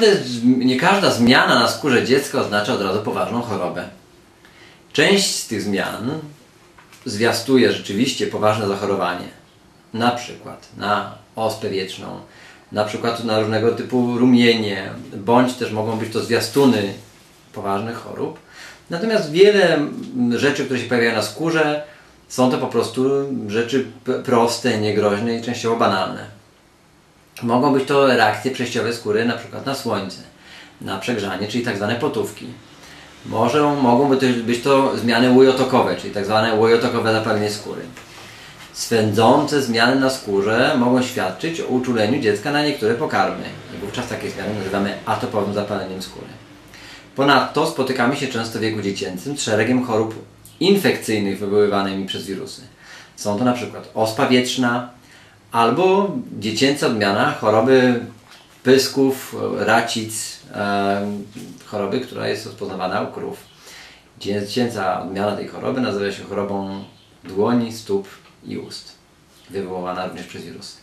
każdy, nie każda zmiana na skórze dziecka oznacza od razu poważną chorobę. Część z tych zmian zwiastuje rzeczywiście poważne zachorowanie. Na przykład na ospę wieczną, na przykład na różnego typu rumienie, bądź też mogą być to zwiastuny poważnych chorób. Natomiast wiele rzeczy, które się pojawiają na skórze, są to po prostu rzeczy proste, niegroźne i częściowo banalne. Mogą być to reakcje przejściowe skóry na przykład na słońce, na przegrzanie, czyli tak zwane potówki. Może, mogą być, to zmiany łojotokowe, czyli tak zwane łojotokowe zapalenie skóry. Swędzące zmiany na skórze mogą świadczyć o uczuleniu dziecka na niektóre pokarmy. I wówczas takie zmiany nazywamy atopowym zapaleniem skóry. Ponadto spotykamy się często w wieku dziecięcym z szeregiem chorób infekcyjnych wywoływanymi przez wirusy. Są to na przykład ospa wietrzna albo dziecięca odmiana choroby pysków, racic, choroby, która jest rozpoznawana u krów. Dziecięca odmiana tej choroby nazywa się chorobą dłoni, stóp i ust, wywoływana również przez wirusy.